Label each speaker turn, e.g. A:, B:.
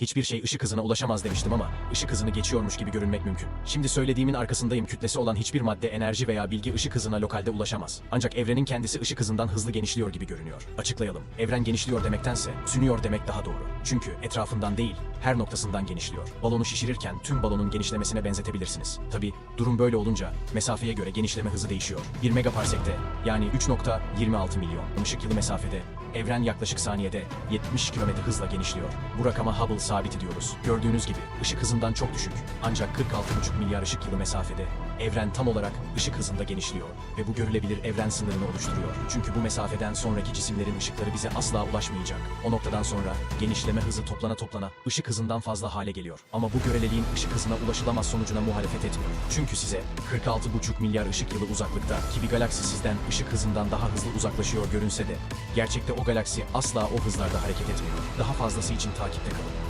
A: Hiçbir şey ışık hızına ulaşamaz demiştim ama ışık hızını geçiyormuş gibi görünmek mümkün. Şimdi söylediğimin arkasındayım. Kütlesi olan hiçbir madde, enerji veya bilgi ışık hızına lokalde ulaşamaz. Ancak evrenin kendisi ışık hızından hızlı genişliyor gibi görünüyor. Açıklayalım. Evren genişliyor demektense sünüyor demek daha doğru. Çünkü etrafından değil, her noktasından genişliyor. Balonu şişirirken tüm balonun genişlemesine benzetebilirsiniz. Tabi durum böyle olunca mesafeye göre genişleme hızı değişiyor. 1 megaparsekte yani 3.26 milyon ışık yılı mesafede evren yaklaşık saniyede 70 km hızla genişliyor. Bu rakama Hubble sabiti diyoruz. Gördüğünüz gibi ışık hızından çok düşük. Ancak 46,5 milyar ışık yılı mesafede evren tam olarak ışık hızında genişliyor ve bu görülebilir evren sınırını oluşturuyor. Çünkü bu mesafeden sonraki cisimlerin ışıkları bize asla ulaşmayacak. O noktadan sonra genişleme hızı toplana toplana ışık hızından fazla hale geliyor. Ama bu göreleliğin ışık hızına ulaşılamaz sonucuna muhalefet etmiyor. Çünkü size 46,5 milyar ışık yılı uzaklıkta ki bir galaksi sizden ışık hızından daha hızlı uzaklaşıyor görünse de gerçekte galaksi asla o hızlarda hareket etmiyor. Daha fazlası için takipte kalın.